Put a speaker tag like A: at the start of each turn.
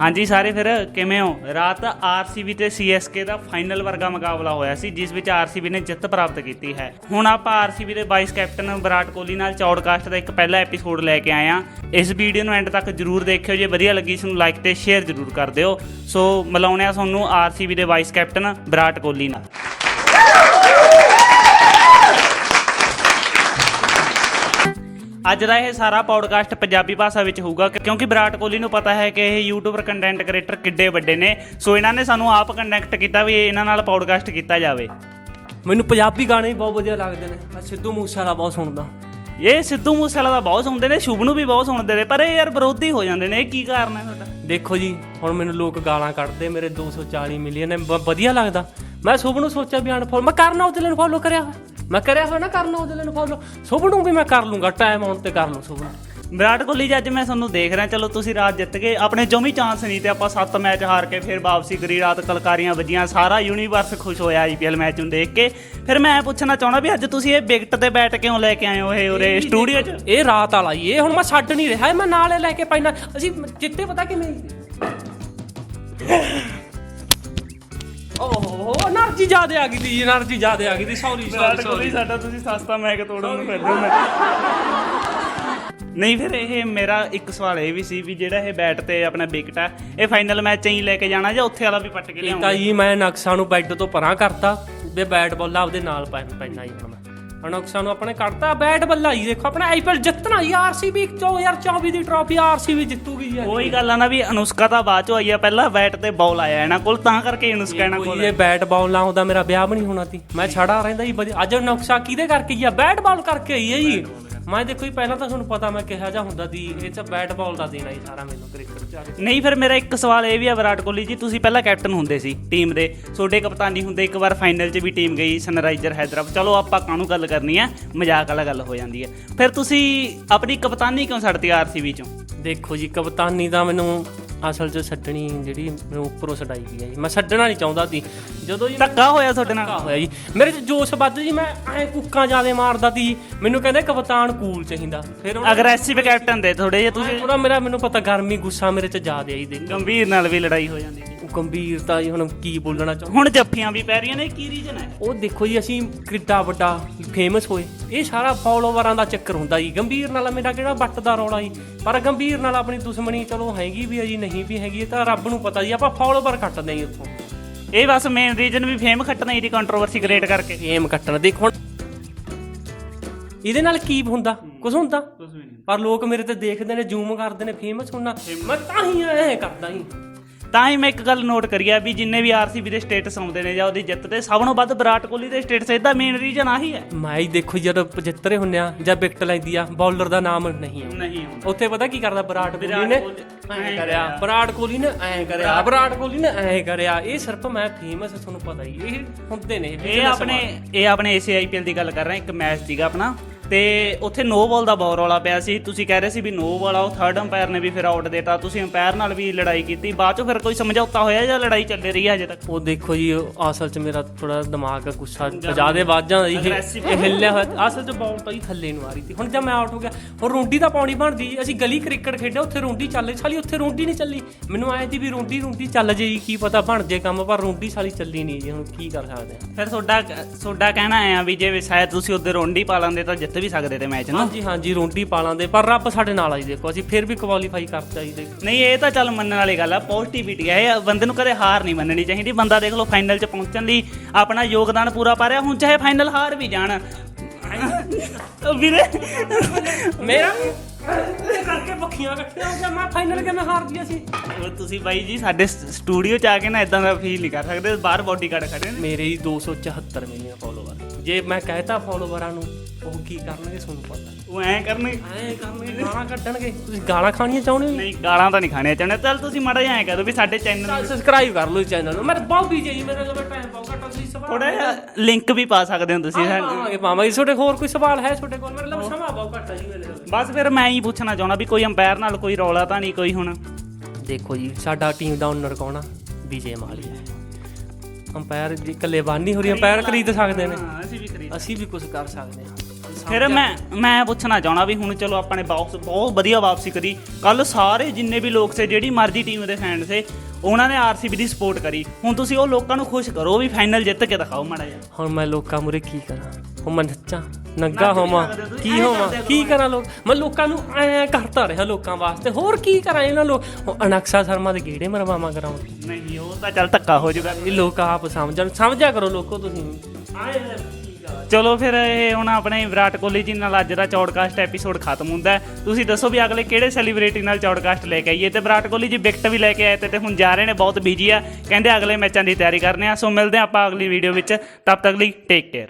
A: ਹਾਂਜੀ ਸਾਰੇ ਫਿਰ ਕਿਵੇਂ ਹੋ? ਰਾਤ ਆਰਸੀਬੀ ਤੇ ਸੀਐਸਕੇ ਦਾ ਫਾਈਨਲ ਵਰਗਾ ਮੁਕਾਬਲਾ ਹੋਇਆ ਸੀ, ਜਿਸ ਵਿੱਚ ਆਰਸੀਬੀ ਨੇ ਜਿੱਤ ਪ੍ਰਾਪਤ ਕੀਤੀ ਹੈ। ਹੁਣ ਆਪਾਂ ਆਰਸੀਬੀ ਦੇ ਵਾਈਸ ਕੈਪਟਨ ਵਿਰਾਟ ਕੋਹਲੀ ਨਾਲ ਚੌਡਕਾਸਟ ਦਾ ਇੱਕ ਪਹਿਲਾ ਐਪੀਸੋਡ ਲੈ ਕੇ ਆਏ ਹਾਂ। ਇਸ ਵੀਡੀਓ ਨੂੰ ਐਂਡ ਤੱਕ ਜਰੂਰ ਦੇਖਿਓ, ਜੇ ਵਧੀਆ ਲੱਗੀ ਇਸ ਨੂੰ ਲਾਈਕ ਤੇ ਸ਼ੇਅਰ ਜਰੂਰ ਕਰ ਦਿਓ। ਸੋ ਮਿਲਾਉਂਦੇ ਆ ਤੁਹਾਨੂੰ ਆਰਸੀਬੀ ਦੇ ਵਾਈਸ ਕੈਪਟਨ ਵਿਰਾਟ ਕੋਹਲੀ ਨਾਲ। ਅੱਜ ਦਾ ਇਹ ਸਾਰਾ ਪੌਡਕਾਸਟ ਪੰਜਾਬੀ ਭਾਸ਼ਾ ਵਿੱਚ ਹੋਊਗਾ ਕਿਉਂਕਿ ਵਿਰਾਟ ਕੋਹਲੀ ਨੂੰ ਪਤਾ ਹੈ ਕਿ ਇਹ ਯੂਟਿਊਬਰ ਕੰਟੈਂਟ ਕ੍ਰੀਏਟਰ ਕਿੱਡੇ ਵੱਡੇ ਨੇ। ਸੋ ਇਹਨਾਂ ਨੇ ਸਾਨੂੰ ਆਪ ਕੰਟੈਕਟ ਕੀਤਾ ਵੀ ਇਹਨਾਂ ਨਾਲ ਪੌਡਕਾਸਟ ਕੀਤਾ ਜਾਵੇ।
B: ਮੈਨੂੰ ਪੰਜਾਬੀ ਗਾਣੇ ਵੀ ਬਹੁਤ ਵਧੀਆ ਲੱਗਦੇ ਨੇ। ਮੈਂ ਸਿੱਧੂ ਮੂਸੇਵਾਲਾ ਬਹੁਤ ਸੁਣਦਾ।
A: ਇਹ ਸਿੱਧੂ ਮੂਸੇਵਾਲਾ ਦਾ ਬਹੁਤ ਸੁਣਦੇ ਨੇ ਸ਼ੁਭ ਨੂੰ ਵੀ ਬਹੁਤ ਸੁਣਦੇ ਨੇ ਪਰ ਇਹ ਯਾਰ ਵਿਰੋਧੀ ਹੋ ਜਾਂਦੇ ਨੇ। ਇਹ ਕੀ ਕਾਰਨ ਹੈ ਤੁਹਾਡਾ?
B: ਦੇਖੋ ਜੀ ਹੁਣ ਮੈਨੂੰ ਲੋਕ ਗਾਲਾਂ ਕੱਢਦੇ ਮੇਰੇ 240 ਮਿਲੀਅਨ ਬ- ਵਧੀਆ ਲੱਗਦਾ। ਮੈਂ ਸੁਭ ਨੂੰ ਸੋਚਿਆ ਵੀ ਅਨਫੋਲੋ ਮੈਂ ਕਰਨਾ ਉਹਦੇ ਲਈ ਫੋਲੋ ਕਰਿਆ ਮੈਂ ਕਰਿਆ ਹੋਇਆ ਨਾ ਕਰਨਾ ਉਹਦੇ ਲਈ ਫੋਲੋ ਸੁਭ ਨੂੰ ਵੀ ਮੈਂ ਕਰ ਲੂੰਗਾ ਟਾਈਮ ਆਉਣ ਤੇ ਕਰ ਲੂੰ ਸੁਭ ਨੂੰ
A: ਵਿਰਾਟ ਕੋਹਲੀ ਜੀ ਅੱਜ ਮੈਂ ਤੁਹਾਨੂੰ ਦੇਖ ਰਿਹਾ ਚਲੋ ਤੁਸੀਂ ਰਾਤ ਜਿੱਤ ਗਏ। ਆਪਣੇ ਜਮੀ ਚਾਂਸ ਨਹੀਂ ਤੇ ਆਪਾਂ 7 ਮੈਚ ਹਾਰ ਕੇ ਫਿਰ ਵਾਪਸੀ ਕਰੀ ਰਾਤ ਕਲਕਾਰੀਆਂ ਵੱਜੀਆਂ ਸਾਰਾ ਯੂਨੀਵਰਸ ਖੁਸ਼ ਹੋਇਆ ਆਈਪੀਐਲ ਮੈਚ ਨੂੰ ਦੇਖ ਕੇ। ਫਿਰ ਮੈਂ ਪੁੱਛਣਾ ਚਾਹਣਾ ਵੀ ਅੱਜ ਤੁਸੀਂ ਇਹ ਵਿਕਟ ਤੇ ਬੈਟ ਕਿਉਂ ਲੈ ਕੇ ਆਏ ਹੋ ਇਹ ਉਰੇ ਸਟੂਡੀਓ 'ਚ?
B: ਇਹ ਰਾਤ ਵਾਲਾ ਹੀ ਇਹ ਹੁਣ ਮੈਂ ਛੱਡ ਨਹੀਂ ਰਿਹਾ ਮੈਂ ਨਾਲੇ ਲੈ ਕੇ ਪੈਣਾ। ਅਸੀਂ ਜਿੱਤੇ ਪਤਾ ਕਿਵੇਂ? ਓਹੋ એનર્ਜੀ ਜ਼ਿਆਦੇ ਆ ਗਈ ਦੀ એનર્ਜੀ ਜ਼ਿਆਦੇ ਆ ਗਈ ਦੀ ਸੌਰੀ
A: ਵਿਰਾਟ
B: ਸੌਰੀ
A: ਸਾਡਾ ਤੁਸੀਂ ਸਸਤਾ ਮੈਚ ਤੋੜਨ ਨੂੰ ਫਿਰਦੇ ਮੈਂ- ਨਹੀਂ ਫਿਰ ਇਹ ਮੇਰਾ ਇੱਕ ਸਵਾਲ ਇਹ ਵੀ ਸੀ ਵੀ ਜਿਹੜਾ ਇਹ ਬੈਟ ਤੇ ਆਪਣਾ ਵਿਕਟ ਆ ਇਹ ਫਾਈਨਲ ਮੈਚ ਹੀ ਲੈ ਕੇ ਜਾਣਾ ਜਾਂ ਉੱਥੇ ਵਾਲਾ ਵੀ ਪੱਟ ਕੇ
B: ਲਿਆਉਣਾ
A: ਕੀਤਾ
B: ਜੀ ਮੈਂ ਨਕਸ਼ਾ ਨੂੰ ਬੈੱਡ ਤੋਂ ਪਰਾਂ ਕਰਤਾ ਵੀ ਬੈਟ ਬਾਲ ਆਪਦੇ ਨਾਲ ਪੈਣ ਪੈਣਾ ਜੀ ਹੁਣ ਮੈਂ। ਹੁਣ ਨਕਸ਼ਾ ਨੂੰ ਆਪਣੇ ਕੱਢਤਾ ਬੈਟ ਬੱਲਾ ਜੀ ਦੇਖੋ ਆਪਣਾ ਆਈਪੀਐਲ ਜਿੱਤਣਾ ਜੀ ਆਰਸੀਬੀ 2024 ਦੀ ਟਰਾਫੀ ਆਰਸੀਬੀ ਜਿੱਤੂਗੀ ਜੀ
A: ਉਹੀ ਗੱਲ ਆ ਨਾ ਵੀ ਅਨੁਸ਼ਕਾ ਤਾਂ ਬਾਅਦ ਚ ਆਈ ਆ ਪਹਿਲਾਂ ਬੈਟ ਤੇ ਬਾਲ ਆਇਆ ਇਹਨਾਂ ਕੋਲ ਤਾਂ ਕਰਕੇ ਅਨੁਸ਼ਕਾ ਇਹਨਾਂ ਕੋਲ
B: ਕੋਈ ਇਹ ਬੈਟ ਬਾਲ ਨਾ ਹੁੰਦਾ ਮੇਰਾ ਵਿਆਹ ਵੀ ਨਹੀਂ ਹੋਣਾ ਸੀ। ਮੈਂ ਛੜਾ ਰਹਿੰਦਾ ਜੀ ਅੱਜ ਨਕਸ਼ਾ ਕਿਹਦੇ ਕਰਕੇ ਆ? ਬੈਟ ਬਾਲ ਕਰਕੇ ਆਈ ਹੈ ਜੀ। ਮੈਂ ਦੇਖੋ ਜੀ ਪਹਿਲਾਂ ਤਾਂ ਤੁਹਾਨੂੰ ਪਤਾ ਮੈਂ ਕਿਹਾ ਜਾ ਹੁੰਦਾ ਦੀ ਇਹ ਤਾਂ ਬੈਟ ਬਾਲ ਦਾ ਦੇਣਾ ਜੀ ਸਾਰਾ ਮੈਨੂੰ ਕ੍ਰਿਕਟ ਚ ਆ ਕੇ।
A: ਨਹੀਂ ਫਿਰ ਮੇਰਾ ਇੱਕ ਸਵਾਲ ਇਹ ਵੀ ਆ ਵਿਰਾਟ ਕੋਹਲੀ ਜੀ ਤੁਸੀਂ ਪਹਿਲਾਂ ਕੈਪਟਨ ਹੁੰਦੇ ਸੀ ਟੀਮ ਦੇ ਤੁਹਾਡੇ ਕਪਤਾਨੀ ਹੁੰਦੇ ਇੱਕ ਵਾਰ ਫਾਈਨਲ 'ਚ ਵੀ ਟੀਮ ਗਈ ਸਨਰਾਈਜ਼ਰ ਹੈਦਰਾਬਾਦ। ਚਲੋ ਆਪਾਂ ਕਾਹਨੂੰ ਗੱਲ ਕਰਨੀ ਹੈ ਮਜ਼ਾਕ ਵਾਲਾ ਗੱਲ ਹੋ ਜਾਂਦੀ ਹੈ ਫਿਰ ਤੁਸੀਂ ਆਪਣੀ ਕਪਤਾਨੀ ਕਿਉਂ ਛੱਡਤੀ ਆਰਸੀਬੀ 'ਚੋਂ?
B: ਦੇਖੋ ਜੀ ਕਪਤਾਨੀ ਤਾਂ ਮੈਨੂੰ ਅਸਲ 'ਚ ਛੱਡਣੀ ਜਿਹੜੀ ਮੈਨੂੰ ਉੱਪਰੋਂ ਛਡਾਈ ਗਈ ਹੈ ਜੀ। ਮੈਂ ਛੱਡਣਾ ਨਹੀਂ ਚਾਹੁੰਦਾ ਸੀ। ਜਦੋਂ ਜੀ
A: ਧੱਕਾ ਹੋਇਆ ਤੁਹਾਡੇ
B: ਧੱਕਾ
A: ਨਾਲ
B: ਹੋਇਆ ਜੀ। ਮੇਰੇ 'ਚ ਜੋਸ਼ ਵੱਧ ਜੀ ਮੈਂ ਐ ਕੁੱਕਾਂ ਜਿਆਦੇ ਮਾਰਦਾ ਸੀ। ਮੈਨੂੰ ਕਹਿੰਦੇ ਕਪਤਾਨ ਕੂਲ ਚਾਹੀਦਾ। ਫਿਰ
A: ਅਗਰੈਸਿਵ ਕੈਪਟਨ ਦੇ ਥੋੜੇ ਜੇ ਤੁਸੀਂ
B: ਥੋੜਾ ਮੇਰਾ ਮੈਨੂੰ ਪਤਾ ਗਰਮੀ ਗੁੱਸਾ ਮੇਰੇ 'ਚ ਜ਼ਿਆਦੇ ਆਈ ਦੇ
A: ਗੰਭੀਰ ਨਾਲ ਵੀ ਲੜਾਈ ਹੋ ਜਾਂਦੀ
B: ਉਹ ਗੰਭੀਰਤਾ ਜੀ ਹੁਣ ਕੀ ਬੋਲਣਾ ਚਾਹੁੰਦਾ?
A: ਹੁਣ ਜੱਫੀਆਂ ਵੀ ਪੈ ਰਹੀਆਂ ਨੇ ਕੀ ਰੀਜਨ ਹੈ?
B: ਉਹ ਦੇਖੋ ਜੀ ਅਸੀਂ ਕਿੱਡਾ ਵੱਡਾ ਫੇਮਸ ਹੋਏ। ਇਹ ਸਾਰਾ ਫੋਲੋਵਰਾਂ ਦਾ ਚੱਕਰ ਹੁੰਦਾ ਜੀ। ਗੰਭੀਰ ਨਾਲ ਮੇਰਾ ਕਿਹੜਾ ਵੱਟ ਦਾ ਰੌਲਾ ਜੀ? ਪਰ ਗੰਭੀਰ ਨਾਲ ਆਪਣੀ ਦੁਸ਼ਮਣੀ ਚਲੋ ਹੈਗੀ ਵੀ ਹੈ ਜੀ ਨਹੀਂ ਵੀ ਹੈਗੀ ਇਹ ਤਾਂ ਰੱਬ ਨੂੰ ਪਤਾ ਜੀ। ਆਪਾਂ ਫੋਲੋਵਰ ਕੱਟਦੇ ਜੀ ਉੱਥੋਂ।
A: ਇਹ ਬਸ ਮੇਨ ਰੀਜਨ ਵੀ ਫੇਮ ਖੱਟਣਾ ਇਹਦੀ ਕੰਟਰੋਵਰਸੀ ਕ੍ਰੀਏਟ ਕਰਕੇ।
B: ਫੇਮ ਕੱਟਣ ਦੇਖ ਹੁਣ ਇਹਦੇ ਨਾਲ ਕੀ ਹੁੰਦਾ? ਕੁਝ ਹੁੰਦਾ? ਪਰ ਲੋਕ ਮੇਰੇ ਤੇ ਦੇਖਦੇ ਨੇ ਜ਼ੂਮ ਕਰਦੇ ਨੇ ਫੇਮਸ ਹੁੰਨਾ। ਮੈਂ ਤਾਂ ਹੀ ਐ ਕਰਦਾ ਜੀ।
A: ਤਾਂ ਹੀ ਮੈਂ ਇੱਕ ਗੱਲ ਨੋਟ ਕਰੀਆ ਵੀ ਜਿੰਨੇ ਵੀ ਆਰਸੀਬੀ ਦੇ ਸਟੇਟਸ ਆਉਂਦੇ ਨੇ ਜਾਂ ਉਹਦੀ ਜਿੱਤ ਤੇ ਸਭ ਤੋਂ ਵੱਧ ਵਿਰਾਟ ਕੋਹਲੀ ਦੇ ਸਟੇਟਸ ਇਹਦਾ ਮੇਨ ਰੀਜਨ ਆਹੀ ਹੈ।
B: ਮੈਂ ਹੀ ਦੇਖੋ ਜਦੋਂ 75 ਹੁੰਨੇ ਆ ਜਾਂ ਵਿਕਟ ਲੈਂਦੀ ਆ ਬੌਲਰ ਦਾ ਨਾਮ ਨਹੀਂ ਆ
A: ਨਹੀਂ
B: ਉੱਥੇ ਪਤਾ ਕੀ ਕਰਦਾ ਵਿਰਾਟ ਕੋਹਲੀ ਨੇ? ਐਂ ਕਰਿਆ। ਵਿਰਾਟ ਕੋਹਲੀ ਨੇ ਐਂ ਕਰਿਆ। ਵਿਰਾਟ ਕੋਹਲੀ ਨੇ ਐਂ ਕਰਿਆ। ਇਹ ਸਿਰਫ ਮੈਂ ਫੇਮਸ ਤੁਹਾਨੂੰ ਪਤਾ ਹੀ ਇਹ ਹੁੰਦੇ ਨੇ।
A: ਇਹ ਆਪਣੇ ਇਹ ਆਪਣੇ ਏਸੀ ਆਈਪੀਐਲ ਦੀ ਗੱਲ ਕਰ ਰਹੇ ਇੱਕ ਮੈਚ ਸੀਗਾ ਆਪਣਾ। ਤੇ ਉੱਥੇ ਨੋ ਬਾਲ ਦਾ ਬਹੁਤ ਰੌਲਾ ਪਿਆ ਸੀ। ਤੁਸੀਂ ਕਹਿ ਰਹੇ ਸੀ ਵੀ ਨੋ ਬਾਲ ਆ ਉਹ ਥਰਡ ਅੰਪਾਇਰ ਨੇ ਵੀ ਫਿਰ ਆਊਟ ਦੇਤਾ। ਤੁਸੀਂ ਅੰਪਾਇਰ ਨਾਲ ਵੀ ਲੜਾਈ ਕੀਤੀ। ਬਾਅਦ ਚੋਂ ਫਿਰ ਕੋਈ ਸਮਝੌਤਾ ਹੋਇਆ ਜਾਂ ਲੜਾਈ ਚੱਲ ਰਹੀ ਹੈ ਹਜੇ ਤੱਕ?
B: ਉਹ ਦੇਖੋ ਜੀ ਉਹ ਅਸਲ 'ਚ ਮੇਰਾ ਥੋੜਾ ਦਿਮਾਗ ਗੁੱਸਾ ਜਿਆਦੇ ਵੱਧ ਜਾਂਦਾ ਜੀ। ਇਹ ਹਿੱਲਿਆ ਹੋਇਆ ਅਸਲ 'ਚ ਬਾਲ ਤਾਂ ਹੀ ਥੱਲੇ ਨੂੰ ਆ ਰਹੀ ਸੀ। ਹੁਣ ਜਦ ਮੈਂ ਆਊਟ ਹੋ ਗਿਆ ਹੁਣ ਰੋਂਡੀ ਦਾ ਪਾਣੀ ਬਣਦੀ ਜੀ। ਅਸੀਂ ਗਲੀ ਕ੍ਰਿਕਟ ਖੇਡਿਆ ਉੱਥੇ ਰੋਂਡੀ ਚੱਲ ਸਾਲੀ ਉੱਥੇ ਰੋਂਡੀ ਨਹੀਂ ਚੱਲੀ। ਮੈਨੂੰ ਆਏ ਸੀ ਵੀ ਰੋਂਡੀ ਰੋਂਡੀ ਚੱਲ ਜੇ ਜੀ ਕੀ ਪਤਾ ਬਣ ਜੇ ਕੰਮ ਪਰ ਰੋਂਡੀ ਸਾਲੀ ਚੱਲੀ ਨਹੀਂ ਜੀ। ਹੁਣ ਕੀ ਕਰ ਸਕਦੇ ਆ
A: ਫਿਰ ਤੁਹਾਡਾ ਤੁਹਾਡਾ ਕਹਿਣਾ ਹੈ ਵੀ ਜੇ ਸ਼ਾਇਦ ਤੁਸੀਂ ਉਹਦੇ ਰੋਂਡੀ ਪਾ ਲੈਂਦੇ ਤਾਂ ਜਿੱਤ ਵੀ ਸਕਦੇ ਤੇ ਮੈਚ ਨੂੰ?
B: ਹਾਂਜੀ ਹਾਂਜੀ ਰੋਂਡੀ ਪਾਲਾਂ ਦੇ ਪਰ ਰੱਬ ਸਾਡੇ ਨਾਲ ਆਈ ਦੇਖੋ ਅਸੀਂ ਫਿਰ ਵੀ ਕੁਆਲੀਫਾਈ ਕਰ ਚਾਹੀਦੇ।
A: ਨਹੀਂ ਇਹ ਤਾਂ ਚੱਲ ਮੰਨਣ ਵਾਲੀ ਗੱਲ ਆ ਪੋਜ਼ਿਟਿਵਿਟੀ ਹੈ ਇਹ ਬੰਦੇ ਨੂੰ ਕਦੇ ਹਾਰ ਨਹੀਂ ਮੰਨਣੀ ਚਾਹੀਦੀ ਬੰਦਾ ਦੇਖ ਲਓ ਫਾਈਨਲ 'ਚ ਪਹੁੰਚਣ ਲਈ ਆਪਣਾ ਯੋਗਦਾਨ ਪੂਰਾ ਪਾ ਰਿਹਾ ਹੁਣ ਚਾਹੇ ਫਾਈਨਲ ਹਾਰ ਵੀ ਜਾਣ। ਵੀਰੇ
B: ਮੇਰਾ ਕਰਕੇ ਪੱਖੀਆਂ ਇਕੱਠੀਆਂ ਹੋ ਗਿਆ ਮੈਂ ਫਾਈਨਲ ਕਿਵੇਂ ਹਾਰ ਗਿਆ ਸੀ
A: ਉਹ ਤੁਸੀਂ ਬਾਈ ਜੀ ਸਾਡੇ ਸਟੂਡੀਓ 'ਚ ਆ ਕੇ ਨਾ ਇਦਾਂ ਦਾ ਫੀਲ ਨਹੀਂ ਕਰ ਸਕਦੇ ਬਾਹਰ ਬਾਡੀਗਾਰਡ ਖੜੇ ਨੇ।
B: ਮੇਰੇ ਹੀ 274 ਮਿਲੀਅਨ ਫਾਲੋਵਰ ਜੇ ਮੈਂ ਕਹਿਤਾ ਫਾਲੋਵਰਾਂ ਨੂੰ ਉਹ ਕੀ ਕਰਨਗੇ ਤੁਹਾਨੂੰ ਪਤਾ?
A: ਉਹ ਐਂ ਕਰਨਗੇ।
B: ਐ ਕਰਨਗੇ ਗਾਲਾਂ ਕੱਢਣਗੇ। ਤੁਸੀਂ ਗਾਲਾਂ ਖਾਣੀਆਂ ਚਾਹੁੰਦੇ ਹੋ?
A: ਨਹੀਂ ਗਾਲਾਂ ਤਾਂ ਨਹੀਂ ਖਾਣੀਆਂ ਚਾਹੁੰਦੇ। ਚੱਲ ਤੁਸੀਂ ਮਾੜਾ ਜਿਹਾ ਐਂ ਦਿਓ ਵੀ ਸਾਡੇ ਚੈਨਲ
B: ਸਬਸਕ੍ਰਾਈਬ ਕਰ ਲਓ ਚੈਨਲ ਨੂੰ। ਮੇਰੇ ਬਹੁਤ ਬੀਜੇ ਜੀ ਮੇਰੇ ਕੋਲ ਟਾਈਮ ਬਹੁਤ ਘੱਟ ਤੁਸੀਂ ਸਵਾਲ
A: ਥੋੜਾ ਜਿਹਾ ਲਿੰਕ ਵੀ ਪਾ ਸਕਦੇ ਹੋ ਤੁਸੀਂ
B: ਪਾਵਾਂਗੇ ਪਾਵਾਂਗੇ। ਤੁਹਾਡੇ ਹੋਰ ਕੋਈ ਸਵਾਲ ਹੈ ਤੁਹਾਡੇ ਕੋਲ? ਮੇਰੇ ਲਈ ਸਮਾਂ ਬਹੁਤ ਘੱਟ ਜੀ ਮੇਰੇ ਕੋਲ।
A: ਬਸ ਫਿਰ ਮੈਂ ਹੀ ਪੁੱਛਣਾ ਚਾਹੁੰਦਾ ਵੀ ਕੋਈ ਅੰਪਾਇਰ ਨਾਲ ਕੋਈ ਰੌਲਾ ਤਾਂ ਨਹੀਂ ਕੋਈ ਹੁਣ?
B: ਦੇਖੋ ਜੀ ਸਾਡਾ ਟੀਮ ਦਾ ਓਨਰ ਕੌਣ ਆ? ਵਿਜੇ ਮਾਲੀਆ ਹੈ। ਅੰਪਾਇਰ ਜੀ ਇਕੱਲੇ ਬਾਨੀ ਹੋ ਰਹੀ ਅੰਪਾਇਰ ਖਰੀਦ ਸਕਦੇ ਨੇ।
A: ਅਸੀਂ ਵੀ ਖਰੀਦ
B: ਅਸੀਂ ਵੀ ਕੁਝ ਕਰ ਸਕਦੇ ਹਾਂ।
A: ਫਿਰ ਮੈਂ ਮੈਂ ਪੁੱਛਣਾ ਚਾਹਣਾ ਵੀ ਹੁਣ ਚਲੋ ਆਪਾਂ ਨੇ ਬਾਕਸ ਬਹੁਤ ਵਧੀਆ ਵਾਪਸੀ ਕਰੀ। ਕੱਲ ਸਾਰੇ ਜਿੰਨੇ ਵੀ ਲੋਕ ਸੇ ਜਿਹੜੀ ਮਰਜ਼ੀ ਟੀਮ ਦੇ ਫੈਨ ਸੇ ਉਹਨਾਂ ਨੇ ਆਰਸੀਬੀ ਦੀ ਸਪੋਰਟ ਕਰੀ। ਹੁਣ ਤੁਸੀਂ ਉਹ ਲੋਕਾਂ ਨੂੰ ਖੁਸ਼ ਕਰੋ ਵੀ ਫਾਈਨਲ ਜਿੱਤ ਕੇ ਦਿਖਾਓ ਮਾੜਾ ਜਿਹਾ।
B: ਹੁਣ ਮੈਂ ਲੋਕਾਂ ਮੂਰੇ ਕੀ ਕਰਾਂ? ਹੁਣ ਮੈਂ ਨੱਚਾਂ ਨੰਗਾ ਹੋਵਾਂ ਕੀ ਹੋਵਾਂ?
A: ਕਰੋ
B: ਕੀ ਕਰਾਂ ਲੋਕ? ਮੈਂ ਲੋਕਾਂ ਨੂੰ ਐ ਕਰਤਾ ਰਿਹਾ ਲੋਕਾਂ ਵਾਸਤੇ। ਹੋਰ ਕੀ ਕਰਾਂ ਇਹਨਾਂ ਲੋਕ ਅਨਕਸ਼ਾ ਸ਼ਰਮਾ ਦੇ ਗੇੜੇ ਮਰਵਾਵਾਂ ਕਰਾਉਂ
A: ਨਹੀਂ ਉਹ ਤਾਂ ਚੱਲ ਧੱਕਾ ਹੋ
B: ਇਹ ਲੋਕ ਆਪ ਸਮਝਣ। ਸਮਝਿਆ ਕਰੋ ਲੋਕੋ ਤੁਸੀਂ। ਆਏ
A: ਚਲੋ ਫਿਰ ਇਹ ਹੁਣ ਆਪਣੇ ਵਿਰਾਟ ਕੋਹਲੀ ਜੀ ਨਾਲ ਅੱਜ ਦਾ ਚੌਡਕਾਸਟ ਐਪੀਸੋਡ ਖਤਮ ਹੁੰਦਾ ਹੈ। ਤੁਸੀਂ ਦੱਸੋ ਵੀ ਅਗਲੇ ਕਿਹੜੇ ਸੈਲੀਬ੍ਰਿਟੀ ਨਾਲ ਚੌਡਕਾਸਟ ਲੈ ਕੇ ਆਈਏ? ਤੇ ਵਿਰਾਟ ਕੋਹਲੀ ਜੀ ਵਿਕਟ ਵੀ ਲੈ ਕੇ ਆਏ ਤੇ ਤੇ ਹੁਣ ਜਾ ਰਹੇ ਨੇ, ਬਹੁਤ ਬਿਜ਼ੀ ਆ। ਕਹਿੰਦੇ ਅਗਲੇ ਮੈਚਾਂ ਦੀ ਤਿਆਰੀ ਕਰਨੇ ਆ। ਸੋ ਮਿਲਦੇ ਆ ਆਪਾਂ ਅਗਲੀ ਵੀਡੀਓ ਵਿੱਚ। ਤਬ ਤੱਕ ਲਈ ਟੇਕ ਕੇਅਰ